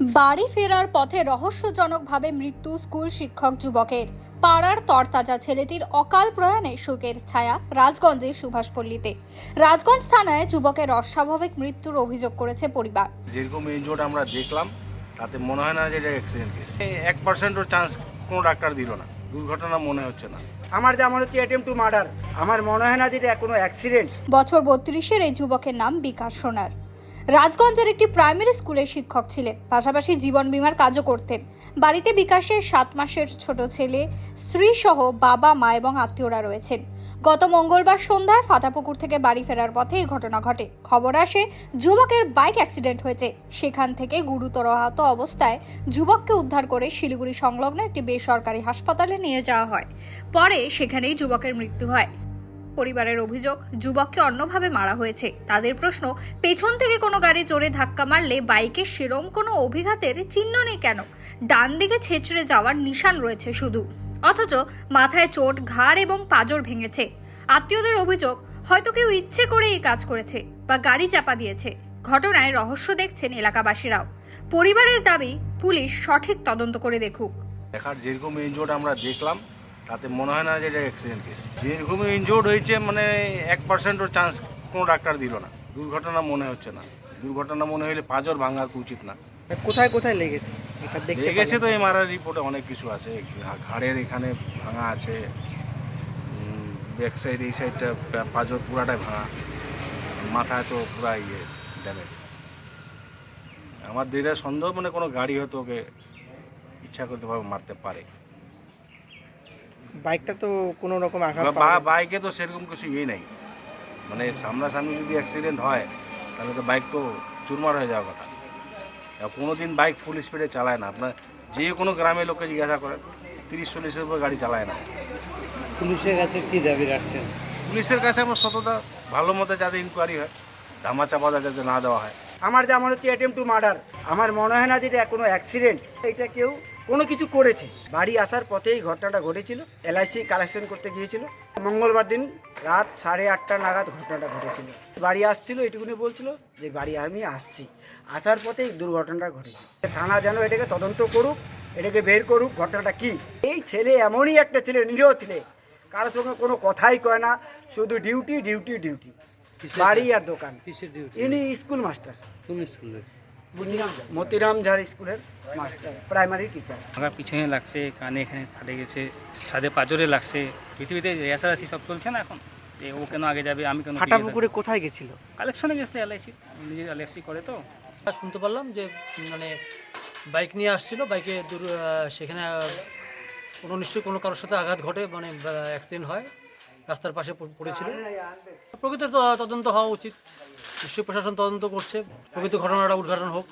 বাড়ি ফেরার পথে রহস্যজনকভাবে মৃত্যু স্কুল শিক্ষক যুবকের। পাড়ার তরতাজা ছেলেটির অকাল প্রয়াণে শোকের ছায়া রাজগঞ্জের সুভাষপল্লীতে। রাজগঞ্জ থানায় যুবকের অস্বাভাবিক মৃত্যুর অভিযোগ করেছে পরিবার। যেরকম ইনজোর্ড আমরা দেখলাম তাতে মনে হয় না যে এটা অ্যাক্সিডেন্ট কেস এক পার্সেন্টও চান্স কোনো ডাক্তার দিল না। দুর্ঘটনা মনে হচ্ছে না। আমার যা মনে হচ্ছে অ্যাটেম্প টু মার্ডার আমার মনে হয় না যে এটা কোনো অ্যাক্সিডেন্ট বছর বত্রিশের এই যুবকের নাম বিকাশ সোনার। রাজগঞ্জের একটি প্রাইমারি স্কুলের শিক্ষক ছিলেন, পাশাপাশি জীবন বীমার কাজও করতেন। বাড়িতে বিকাশের সাত মাসের ছোট ছেলে স্ত্রী সহ বাবা, মা এবং আত্মীয়রা রয়েছেন। গত মঙ্গলবার সন্ধ্যায় ফাটাপুকুর থেকে বাড়ি ফেরার পথে এই ঘটনা ঘটে। খবর আসে, যুবকের বাইক অ্যাক্সিডেন্ট হয়েছে। সেখান থেকে গুরুতর আহত অবস্থায় যুবককে উদ্ধার করে শিলিগুড়ি সংলগ্ন একটি বেসরকারি হাসপাতালে নিয়ে যাওয়া হয়। পরে সেখানেই যুবকের মৃত্যু হয়। পরিবারের অভিযোগ, যুবককে অন্যভাবে মারা হয়েছে। তাদের প্রশ্ন, পেছন থেকে কোনো গাড়ি জোরে ধাক্কা মারলে বাইকে সেরম কোনো অভিঘাতের চিহ্ন নেই কেন? ডান দিকে ছেঁচড়ে যাওয়ার নিশান রয়েছে শুধু। অথচ মাথায় চোট, ঘাড় এবং পাজর ভেঙেছে। আত্মীয়দের অভিযোগ, হয়তো কেউ ইচ্ছে করে এই কাজ করেছে বা গাড়ি চাপা দিয়েছে। ঘটনায় রহস্য দেখছেন এলাকাবাসীরাও। পরিবারের দাবি, পুলিশ সঠিক তদন্ত করে দেখুক। দেখার যেরকম ইনজোর্ড আমরা দেখলাম তাতে মনে হয় না যে এটা অ্যাক্সিডেন্ট কেস যেরকম ইনজোর্ড হয়েছে মানে এক পার্সেন্টও চান্স কোনো ডাক্তার দিল না। দুর্ঘটনা মনে হচ্ছে না। দুর্ঘটনা মনে হলে পাঁচর ভাঙা উচিত না। কোথায় কোথায় লেগেছে? এটা দেখতে লেগেছে তো এমআরআই রিপোর্টে অনেক কিছু আছে। ঘাড়ের এখানে ভাঙা আছে ব্যাক সাইড এই সাইডটা পা- পাঁজর পুরাটাই ভাঙা। মাথায় তো পুরা ইয়ে ড্যামেজ আমার যেটা সন্দেহ মানে কোনো গাড়ি হয়তো ওকে ইচ্ছা করতে ভাবে মারতে পারে। বাইকটা তো কোনো রকম আঘাত বাইকে তো সেরকম কিছু ইয়ে নেই। মানে সামনাসামনি যদি অ্যাক্সিডেন্ট হয় তাহলে তো বাইক তো চুরমার হয়ে যাওয়ার কথা। কোনো দিন বাইক ফুল স্পিডে চালায় না। আপনার যে কোনো গ্রামের লোককে জিজ্ঞাসা করেন তিরিশ চল্লিশের উপর গাড়ি চালায় না। পুলিশের কাছে কি দাবি রাখছেন? পুলিশের কাছে আমার সততা ভালো মতো যাতে ইনকোয়ারি হয় ধামা চাপা যাতে না দেওয়া হয়। আমার যা মনে হচ্ছে অ্যাটেম্প টু মার্ডার আমার মনে হয় না যে এটা কোনো অ্যাক্সিডেন্ট এটা কেউ কোনো কিছু করেছে। বাড়ি আসার পথেই ঘটনাটা ঘটেছিল এলআইসি কালেকশন করতে গিয়েছিল। মঙ্গলবার দিন রাত সাড়ে আটটা নাগাদ ঘটনাটা ঘটেছিল। বাড়ি আসছিল এটুকুনি বলছিল যে বাড়ি আমি আসছি। আসার পথেই দুর্ঘটনাটা ঘটেছে। থানা যেন এটাকে তদন্ত করুক এটাকে বের করুক ঘটনাটা কি? এই ছেলে এমনই একটা ছেলে নিরীহ ছেলে। কারোর সঙ্গে কোনো কথাই কয় না শুধু ডিউটি ডিউটি ডিউটি বাড়ি আর দোকান। ইনি স্কুল মাস্টার কোন মতিরাম ঝাড়। স্কুলের মাস্টার প্রাইমারি টিচার আমার পিছনে লাগছে কানে এখানে ফাটে গেছে ছাদে পাজরে লাগছে। পৃথিবীতে রেসারাসি সব চলছে না এখন? ও কেন আগে যাবে আমি কেন ফাটা পুকুরে কোথায় গেছিল? কালেকশনে গেছে এলআইসি নিজে এলআইসি করে তো। শুনতে পারলাম যে মানে বাইক নিয়ে আসছিল বাইকে দূর সেখানে কোনো নিশ্চয়ই কোনো কারোর সাথে আঘাত ঘটে মানে অ্যাক্সিডেন্ট হয়। রাস্তার পাশে পড়েছিল। প্রকৃত তদন্ত হওয়া উচিত। বিশ্ব প্রশাসন তদন্ত করছে। প্রকৃত ঘটনাটা উদ্ঘাটন হোক।